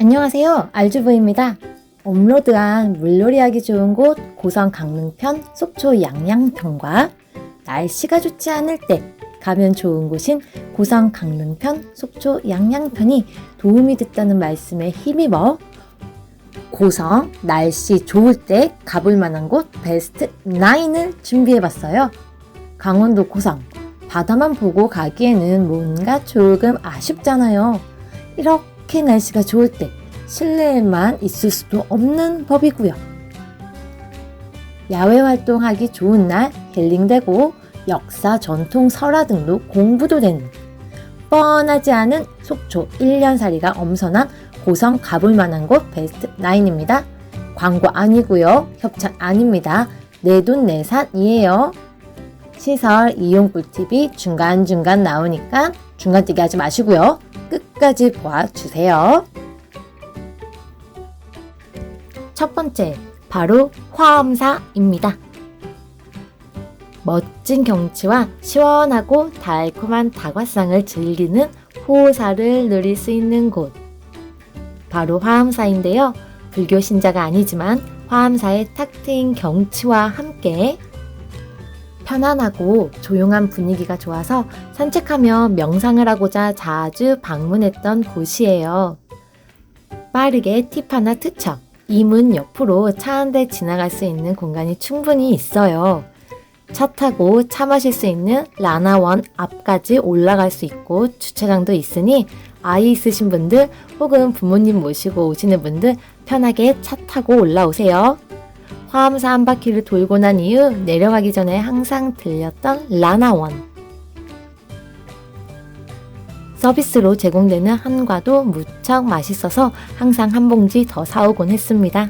안녕하세요. 알주부입니다. 업로드한 물놀이하기 좋은 곳 고성 강릉편 속초 양양편과 날씨가 좋지 않을 때 가면 좋은 곳인 고성 강릉편 속초 양양편이 도움이 됐다는 말씀에 힘입어 고성 날씨 좋을 때 가볼 만한 곳 베스트 9을 준비해 봤어요. 강원도 고성 바다만 보고 가기에는 뭔가 조금 아쉽잖아요. 이렇게 날씨가 좋을 때 실내에만 있을 수도 없는 법이고요. 야외 활동하기 좋은 날 힐링되고 역사, 전통, 설화 등도 공부도 되는 뻔하지 않은 속초 1년살이가 엄선한 고성 가볼 만한 곳 베스트 9입니다. 광고 아니고요. 협찬 아닙니다. 내 돈 내산이에요. 시설 이용 꿀팁이 중간중간 나오니까 중간뛰기 하지 마시고요. 끝까지 보아주세요. 첫 번째, 바로 화엄사입니다. 멋진 경치와 시원하고 달콤한 다과상을 즐기는 호사를 누릴 수 있는 곳. 바로 화엄사인데요. 불교 신자가 아니지만 화엄사의 탁 트인 경치와 함께 편안하고 조용한 분위기가 좋아서 산책하며 명상을 하고자 자주 방문했던 곳이에요. 빠르게 팁 하나 투척. 이 문 옆으로 차 한 대 지나갈 수 있는 공간이 충분히 있어요. 차 타고 차 마실 수 있는 라나원 앞까지 올라갈 수 있고 주차장도 있으니 아이 있으신 분들 혹은 부모님 모시고 오시는 분들 편하게 차 타고 올라오세요. 화암사 한 바퀴를 돌고 난 이후 내려가기 전에 항상 들렸던 라나원. 서비스로 제공되는 한과도 무척 맛있어서 항상 한 봉지 더 사오곤 했습니다.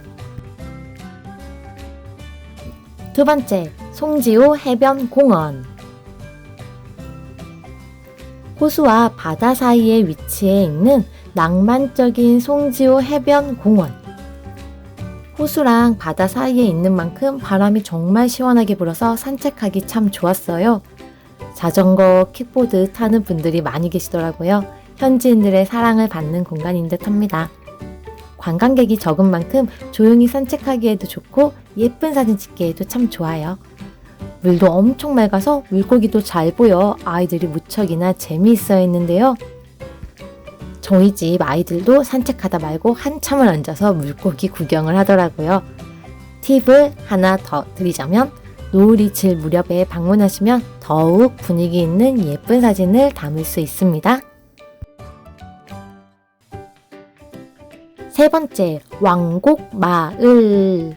두 번째, 송지호 해변 공원. 호수와 바다 사이에 위치해 있는 낭만적인 송지호 해변 공원. 호수랑 바다 사이에 있는 만큼 바람이 정말 시원하게 불어서 산책하기 참 좋았어요. 자전거, 킥보드 타는 분들이 많이 계시더라고요. 현지인들의 사랑을 받는 공간인 듯 합니다. 관광객이 적은 만큼 조용히 산책하기에도 좋고 예쁜 사진 찍기에도 참 좋아요. 물도 엄청 맑아서 물고기도 잘 보여 아이들이 무척이나 재미있어 했는데요. 저희 집 아이들도 산책하다 말고 한참을 앉아서 물고기 구경을 하더라고요. 팁을 하나 더 드리자면 노을이 질 무렵에 방문하시면 더욱 분위기 있는 예쁜 사진을 담을 수 있습니다. 세 번째, 왕곡 마을.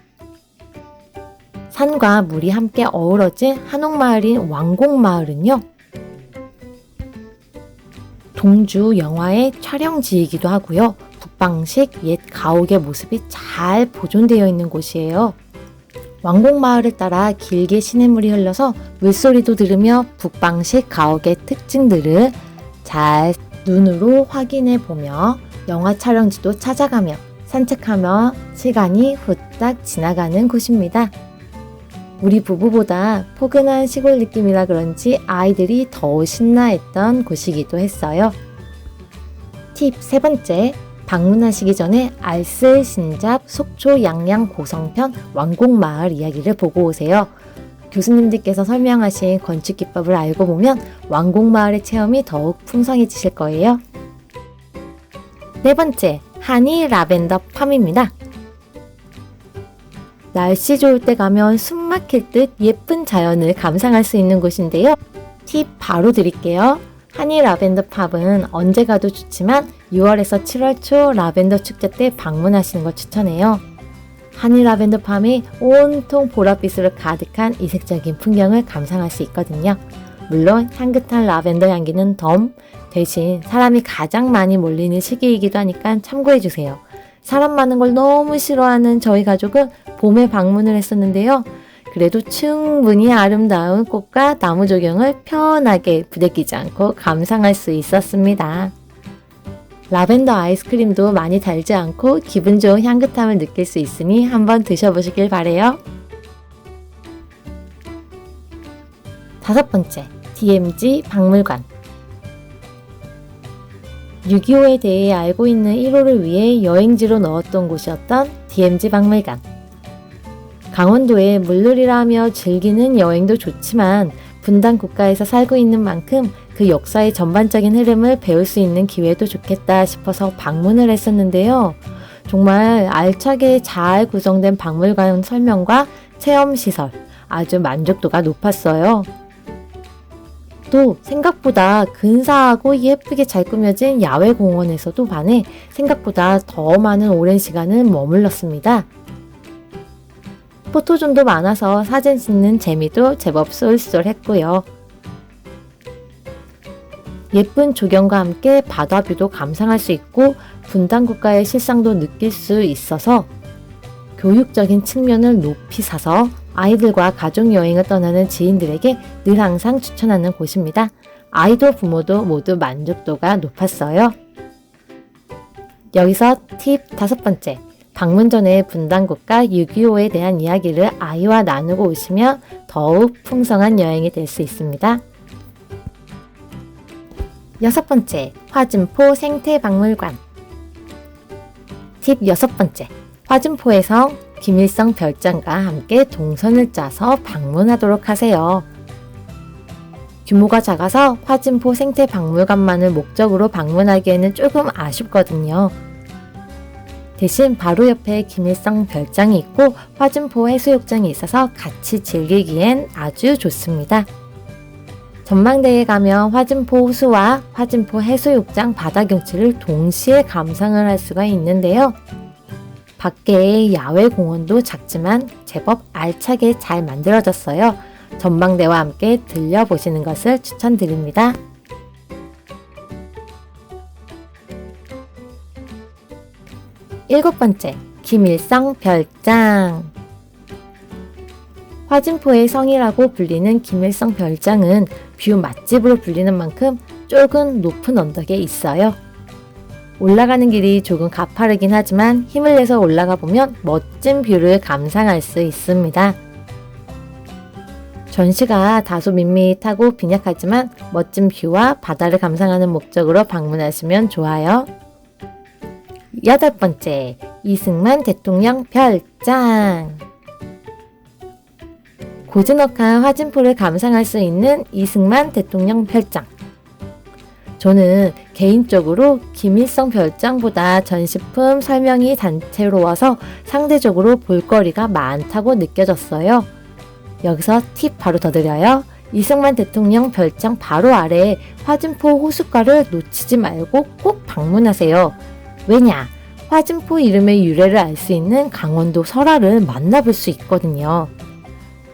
산과 물이 함께 어우러진 한옥마을인 왕곡마을은요, 동주 영화의 촬영지이기도 하고요. 북방식 옛 가옥의 모습이 잘 보존되어 있는 곳이에요. 왕곡마을을 따라 길게 시냇물이 흘러서 물소리도 들으며 북방식 가옥의 특징들을 잘 눈으로 확인해 보며 영화 촬영지도 찾아가며 산책하며 시간이 후딱 지나가는 곳입니다. 우리 부부보다 포근한 시골 느낌이라 그런지 아이들이 더 신나했던 곳이기도 했어요. 팁 세 번째. 방문하시기 전에 알쓸 신잡 속초 양양 고성편 왕곡마을 이야기를 보고 오세요. 교수님들께서 설명하신 건축 기법을 알고 보면 왕곡마을의 체험이 더욱 풍성해지실 거예요. 네 번째, 하니 라벤더 팜입니다. 날씨 좋을 때 가면 숨 막힐 듯 예쁜 자연을 감상할 수 있는 곳인데요. 팁 바로 드릴게요. 하니 라벤더 팝은 언제 가도 좋지만 6월에서 7월 초 라벤더 축제 때 방문하시는 걸 추천해요. 하니 라벤더 팜이 온통 보랏빛으로 가득한 이색적인 풍경을 감상할 수 있거든요. 물론 향긋한 라벤더 향기는 덤, 대신 사람이 가장 많이 몰리는 시기이기도 하니까 참고해 주세요. 사람 많은 걸 너무 싫어하는 저희 가족은 봄에 방문을 했었는데요. 그래도 충분히 아름다운 꽃과 나무 조경을 편하게 부대끼지 않고 감상할 수 있었습니다. 라벤더 아이스크림도 많이 달지 않고 기분 좋은 향긋함을 느낄 수 있으니 한번 드셔보시길 바래요. 다섯 번째, DMG 박물관. 6.25에 대해 알고 있는 1호를 위해 여행지로 넣었던 곳이었던 DMZ 박물관. 강원도에 물놀이라 하며 즐기는 여행도 좋지만 분단 국가에서 살고 있는 만큼 그 역사의 전반적인 흐름을 배울 수 있는 기회도 좋겠다 싶어서 방문을 했었는데요. 정말 알차게 잘 구성된 박물관 설명과 체험 시설 아주 만족도가 높았어요. 또 생각보다 근사하고 예쁘게 잘 꾸며진 야외 공원에서도 반해 생각보다 더 많은 오랜 시간을 머물렀습니다. 포토존도 많아서 사진 찍는 재미도 제법 쏠쏠했고요. 예쁜 조경과 함께 바다뷰도 감상할 수 있고 분단 국가의 실상도 느낄 수 있어서 교육적인 측면을 높이 사서 아이들과 가족 여행을 떠나는 지인들에게 늘 항상 추천하는 곳입니다. 아이도 부모도 모두 만족도가 높았어요. 여기서 팁 다섯 번째. 방문 전에 분단국가 6.25에 대한 이야기를 아이와 나누고 오시면 더욱 풍성한 여행이 될 수 있습니다. 여섯 번째, 화진포 생태박물관. 팁 여섯 번째, 화진포에서 김일성 별장과 함께 동선을 짜서 방문하도록 하세요. 규모가 작아서 화진포 생태박물관만을 목적으로 방문하기에는 조금 아쉽거든요. 대신 바로 옆에 김일성 별장이 있고 화진포 해수욕장이 있어서 같이 즐기기엔 아주 좋습니다. 전망대에 가면 화진포 호수와 화진포 해수욕장 바다 경치를 동시에 감상을 할 수가 있는데요. 밖에 야외 공원도 작지만 제법 알차게 잘 만들어졌어요. 전망대와 함께 들려보시는 것을 추천드립니다. 일곱 번째, 김일성 별장. 화진포의 성이라고 불리는 김일성 별장은 뷰 맛집으로 불리는 만큼 조금 높은 언덕에 있어요. 올라가는 길이 조금 가파르긴 하지만 힘을 내서 올라가 보면 멋진 뷰를 감상할 수 있습니다. 전시가 다소 밋밋하고 빈약하지만 멋진 뷰와 바다를 감상하는 목적으로 방문하시면 좋아요. 여덟 번째, 이승만 대통령 별장. 고즈넉한 화진포를 감상할 수 있는 이승만 대통령 별장. 저는 개인적으로 김일성 별장보다 전시품 설명이 단체로워서 상대적으로 볼거리가 많다고 느껴졌어요. 여기서 팁 바로 더 드려요. 이승만 대통령 별장 바로 아래 화진포 호숫가를 놓치지 말고 꼭 방문하세요. 왜냐? 화진포 이름의 유래를 알 수 있는 강원도 설화를 만나볼 수 있거든요.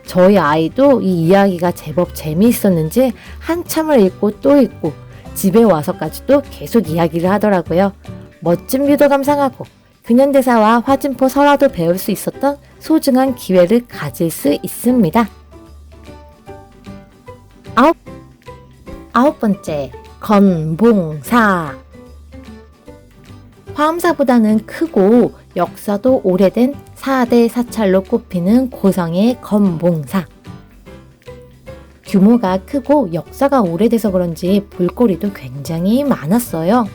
저희 아이도 이 이야기가 제법 재미있었는지 한참을 읽고 또 읽고 집에 와서까지도 계속 이야기를 하더라고요. 멋진 뷰도 감상하고 근현대사와 화진포 설화도 배울 수 있었던 소중한 기회를 가질 수 있습니다. 아홉, 아홉 번째, 건봉사. 화엄사보다는 크고 역사도 오래된 4대 사찰로 꼽히는 고성의 건봉사. 규모가 크고 역사가 오래돼서 그런지 볼거리도 굉장히 많았어요.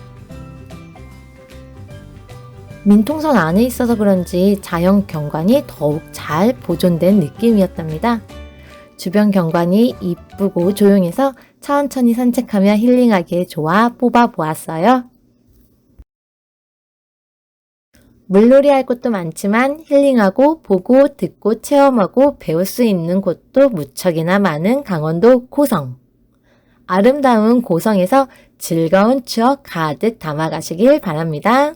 민통선 안에 있어서 그런지 자연 경관이 더욱 잘 보존된 느낌이었답니다. 주변 경관이 이쁘고 조용해서 천천히 산책하며 힐링하기에 좋아 뽑아 보았어요. 물놀이 할 곳도 많지만 힐링하고 보고 듣고 체험하고 배울 수 있는 곳도 무척이나 많은 강원도 고성. 아름다운 고성에서 즐거운 추억 가득 담아가시길 바랍니다.